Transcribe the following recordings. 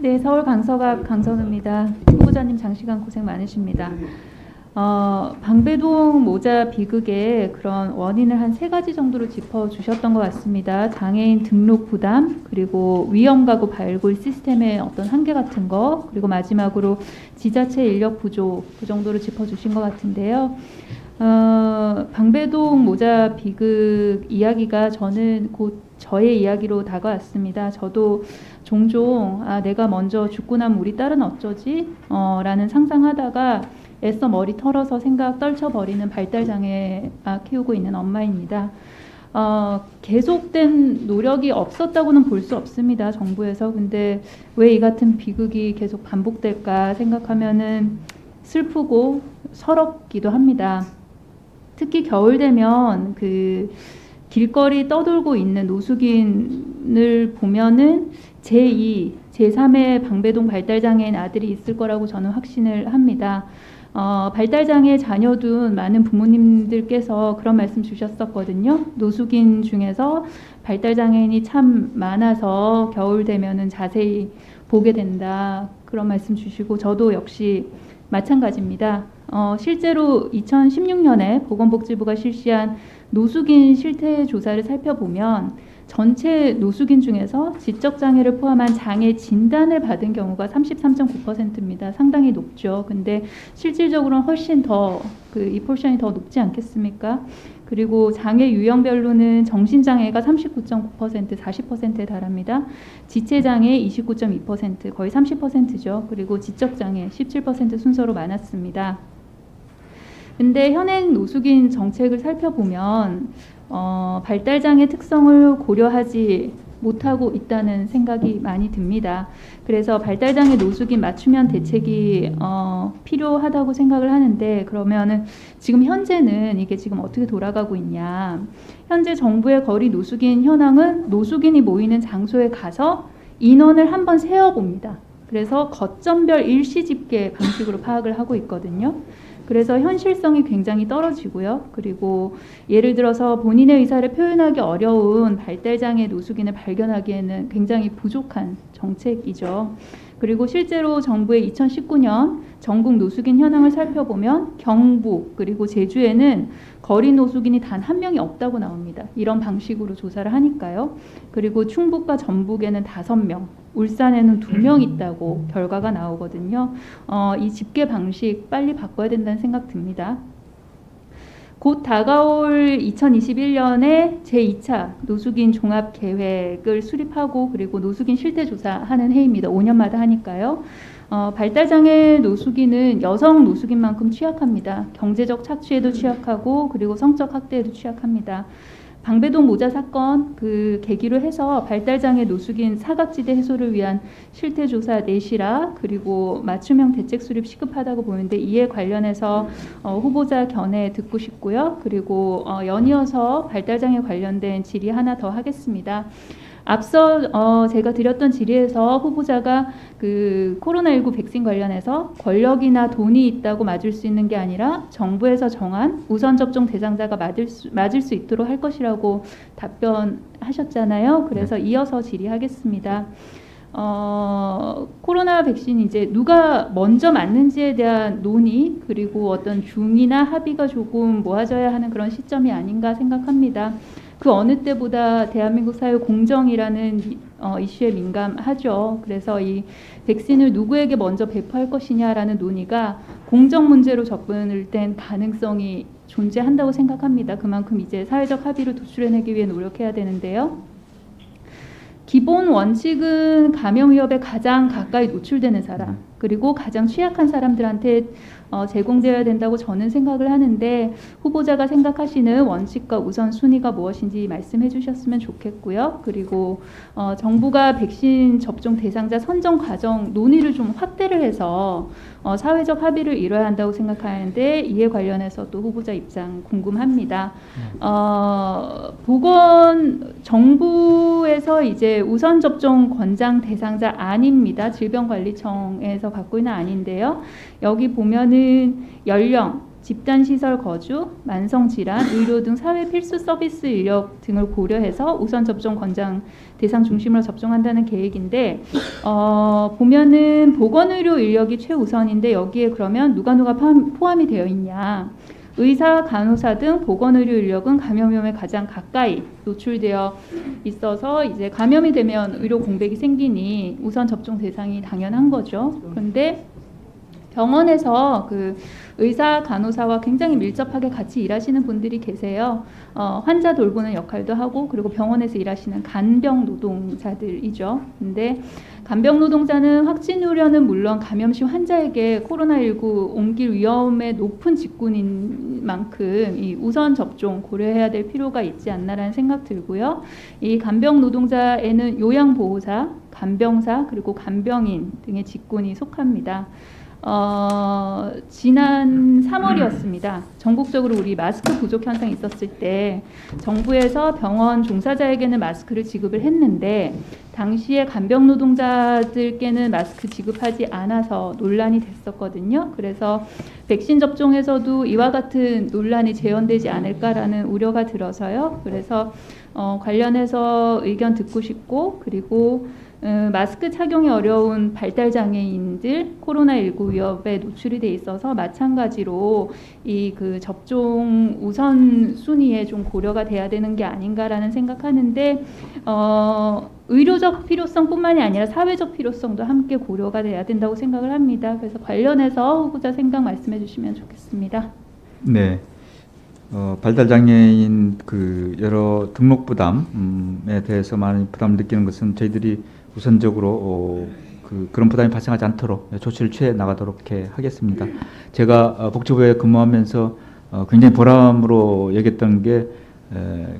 네, 서울 강서갑 강선우입니다. 후보자님 장시간 고생 많으십니다. 어, 방배동 모자 비극의 그런 원인을 한 세 가지 정도로 짚어 주셨던 것 같습니다. 장애인 등록 부담, 그리고 위험 가구 발굴 시스템의 어떤 한계 같은 거, 그리고 마지막으로 지자체 인력 부족 그 정도로 짚어 주신 것 같은데요. 어, 방배동 모자 비극 이야기가 저는 곧 저의 이야기로 다가왔습니다. 저도 종종 아 내가 먼저 죽고 나면 우리 딸은 어쩌지? 어, 라는 상상하다가 애써 머리 털어서 생각 떨쳐버리는 발달 장애 아, 키우고 있는 엄마입니다. 어, 계속된 노력이 없었다고는 볼 수 없습니다. 정부에서. 근데 왜 이 같은 비극이 계속 반복될까 생각하면은 슬프고 서럽기도 합니다. 특히 겨울 되면 그 길거리 떠돌고 있는 노숙인을 보면은 제2, 제3의 방배동 발달장애인 아들이 있을 거라고 저는 확신을 합니다. 어, 발달장애 자녀 둔 많은 부모님들께서 그런 말씀 주셨었거든요. 노숙인 중에서 발달장애인이 참 많아서 겨울 되면은 자세히 보게 된다. 그런 말씀 주시고 저도 역시 마찬가지입니다. 어, 실제로 2016년에 보건복지부가 실시한 노숙인 실태 조사를 살펴보면 전체 노숙인 중에서 지적 장애를 포함한 장애 진단을 받은 경우가 33.9%입니다. 상당히 높죠. 근데 실질적으로는 훨씬 더 그 이 포션이 더 높지 않겠습니까? 그리고 장애 유형별로는 정신 장애가 39.9% 40%에 달합니다. 지체 장애 29.2% 거의 30%죠. 그리고 지적 장애 17% 순서로 많았습니다. 근데 현행 노숙인 정책을 살펴보면 어, 발달 장애 특성을 고려하지 못하고 있다는 생각이 많이 듭니다. 그래서 발달 장애 노숙인 맞춤형 대책이 어, 필요하다고 생각을 하는데 그러면은 지금 현재는 이게 지금 어떻게 돌아가고 있냐? 현재 정부의 거리 노숙인 현황은 노숙인이 모이는 장소에 가서 인원을 한번 세어 봅니다. 그래서 거점별 일시 집계 방식으로 파악을 하고 있거든요. 그래서 현실성이 굉장히 떨어지고요. 그리고 예를 들어서 본인의 의사를 표현하기 어려운 발달장애 노숙인을 발견하기에는 굉장히 부족한 정책이죠. 그리고 실제로 정부의 2019년 전국 노숙인 현황을 살펴보면 경북 그리고 제주에는 거리 노숙인이 단 한 명이 없다고 나옵니다. 이런 방식으로 조사를 하니까요. 그리고 충북과 전북에는 다섯 명, 울산에는 두 명 있다고 결과가 나오거든요. 어, 이 집계 방식 빨리 바꿔야 된다는 생각 듭니다. 곧 다가올 2021년에 제2차 노숙인 종합 계획을 수립하고 그리고 노숙인 실태 조사하는 해입니다. 5년마다 하니까요. 어, 발달장애 노숙인은 여성 노숙인만큼 취약합니다. 경제적 착취에도 취약하고 그리고 성적 학대에도 취약합니다. 방배동 모자 사건 그 계기로 해서 발달장애 노숙인 사각지대 해소를 위한 실태조사 내시라 그리고 맞춤형 대책 수립 시급하다고 보는데 이에 관련해서 어, 후보자 견해 듣고 싶고요. 그리고 어, 연이어서 발달장애 관련된 질의 하나 더 하겠습니다. 앞서 어, 제가 드렸던 질의에서 후보자가 그 코로나19 백신 관련해서 권력이나 돈이 있다고 맞을 수 있는 게 아니라 정부에서 정한 우선 접종 대상자가 맞을 수, 맞을 수 있도록 할 것이라고 답변하셨잖아요. 그래서 이어서 질의하겠습니다. 어, 코로나 백신 이제 누가 먼저 맞는지에 대한 논의 그리고 어떤 중이나 합의가 조금 모아져야 하는 그런 시점이 아닌가 생각합니다. 그 어느 때보다 대한민국 사회 공정이라는 어, 이슈에 민감하죠. 그래서 이 백신을 누구에게 먼저 배포할 것이냐라는 논의가 공정 문제로 접근을 된 가능성이 존재한다고 생각합니다. 그만큼 이제 사회적 합의를 도출해내기 위해 노력해야 되는데요. 기본 원칙은 감염 위협에 가장 가까이 노출되는 사람 그리고 가장 취약한 사람들한테 어, 제공되어야 된다고 저는 생각을 하는데 후보자가 생각하시는 원칙과 우선 순위가 무엇인지 말씀해 주셨으면 좋겠고요. 그리고 어, 정부가 백신 접종 대상자 선정 과정 논의를 좀 확대를 해서 어, 사회적 합의를 이뤄야 한다고 생각하는데 이에 관련해서 또 후보자 입장 궁금합니다. 어, 보건 정부에서 이제 우선 접종 권장 대상자 아닙니다. 질병관리청에서 갖고 있는 아닌데요. 여기 보면은 연령, 집단 시설 거주, 만성 질환, 의료 등 사회 필수 서비스 인력 등을 고려해서 우선 접종 권장 대상 중심으로 접종한다는 계획인데 어, 보면은 보건의료 인력이 최우선인데 여기에 그러면 누가 누가 포함- 포함이 되어 있냐? 의사, 간호사 등 보건의료 인력은 감염 위험에 가장 가까이 노출되어 있어서 이제 감염이 되면 의료 공백이 생기니 우선 접종 대상이 당연한 거죠. 그런데 병원에서 그 의사, 간호사와 굉장히 밀접하게 같이 일하시는 분들이 계세요. 어, 환자 돌보는 역할도 하고 그리고 병원에서 일하시는 간병 노동자들이죠. 근데 간병 노동자는 확진 우려는 물론 감염 시 환자에게 코로나19 옮길 위험의 높은 직군인 만큼 이 우선 접종 고려해야 될 필요가 있지 않나라는 생각 들고요. 이 간병 노동자에는 요양 보호사, 간병사 그리고 간병인 등의 직군이 속합니다. 어, 지난 3월이었습니다. 전국적으로 우리 마스크 부족 현상이 있었을 때 정부에서 병원 종사자에게는 마스크를 지급을 했는데 당시에 간병 노동자들께는 마스크 지급하지 않아서 논란이 됐었거든요. 그래서 백신 접종에서도 이와 같은 논란이 재현되지 않을까라는 우려가 들어서요. 그래서 어, 관련해서 의견 듣고 싶고 그리고 음, 마스크 착용이 어려운 발달 장애인들 코로나19 위협에 노출이 돼 있어서 마찬가지로 이 그 접종 우선 순위에 좀 고려가 돼야 되는 게 아닌가라는 생각하는데 어, 의료적 필요성뿐만이 아니라 사회적 필요성도 함께 고려가 돼야 된다고 생각을 합니다. 그래서 관련해서 후보자 생각 말씀해 주시면 좋겠습니다. 네. 어, 발달 장애인 그 여러 등록 부담에 대해서 많은 부담을 느끼는 것은 저희들이 우선적으로 어, 그 그런 부담이 발생하지 않도록 조치를 취해 나가도록 하겠습니다. 제가 어, 복지부에 근무하면서 어, 굉장히 보람으로 여겼던 게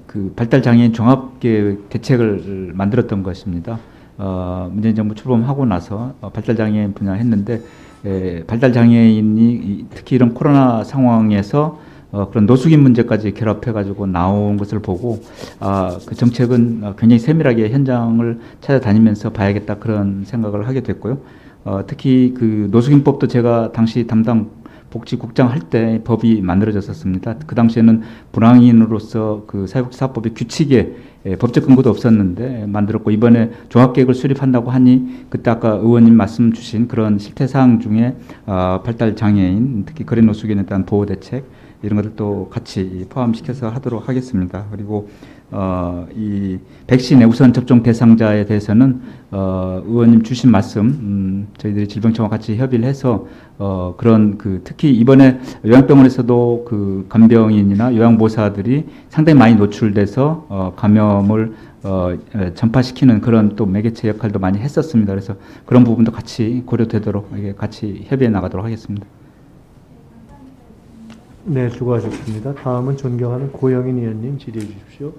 그 발달 장애인 종합 계획 대책을 만들었던 것입니다. 어, 문재인 정부 출범하고 나서 어, 발달 장애인 분야 했는데 에, 발달 장애인이 이- 특히 이런 코로나 상황에서 어, 그런 노숙인 문제까지 결합해가지고 나온 것을 보고 아, 그 정책은 어, 굉장히 세밀하게 현장을 찾아다니면서 봐야겠다 그런 생각을 하게 됐고요. 어, 특히 그 노숙인법도 제가 당시 담당 복지국장 할 때 법이 만들어졌었습니다. 그 당시에는 불황인으로서 그 사회복지사법의 규칙에 예, 법적 근거도 없었는데 만들었고 이번에 종합계획을 수립한다고 하니 그때 아까 의원님 말씀 주신 그런 실태 사항 중에 어, 발달 장애인 특히 거래 노숙인에 대한 보호 대책 이런 것들도 같이 포함시켜서 하도록 하겠습니다. 그리고 어, 이 백신의 우선 접종 대상자에 대해서는 어, 의원님 주신 말씀 음, 저희들이 질병청과 같이 협의를 해서 어, 그런 그 특히 이번에 요양병원에서도 그 간병인이나 요양보호사들이 상당히 많이 노출돼서 어, 감염을 어, 에, 전파시키는 그런 또 매개체 역할도 많이 했었습니다. 그래서 그런 부분도 같이 고려되도록 같이 협의해 나가도록 하겠습니다. 네, 수고하셨습니다. 다음은 존경하는 고영인 의원님 질의해 주십시오.